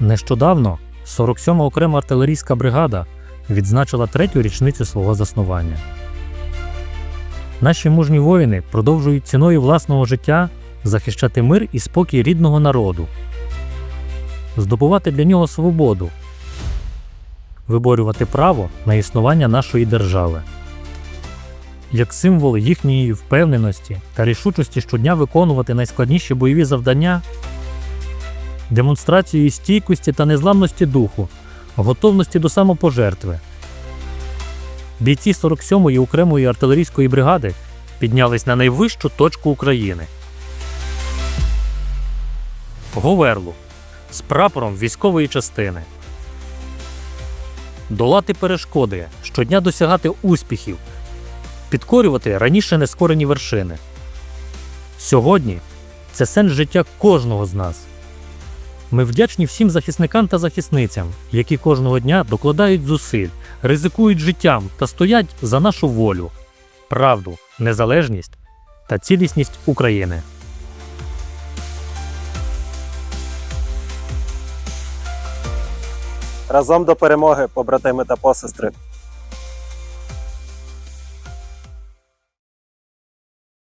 Нещодавно 47-ма окрема артилерійська бригада відзначила третю річницю свого заснування. Наші мужні воїни продовжують ціною власного життя захищати мир і спокій рідного народу, здобувати для нього свободу, виборювати право на існування нашої держави. Як символ їхньої впевненості та рішучості щодня виконувати найскладніші бойові завдання, демонстрацією стійкості та незламності духу, готовності до самопожертви. Бійці 47-ї окремої артилерійської бригади піднялись на найвищу точку України. Говерлу з прапором військової частини. Долати перешкоди, щодня досягати успіхів, підкорювати раніше нескорені вершини. Сьогодні це сенс життя кожного з нас. Ми вдячні всім захисникам та захисницям, які кожного дня докладають зусиль, ризикують життям та стоять за нашу волю, правду, незалежність та цілісність України. Разом до перемоги, побратими та посестри.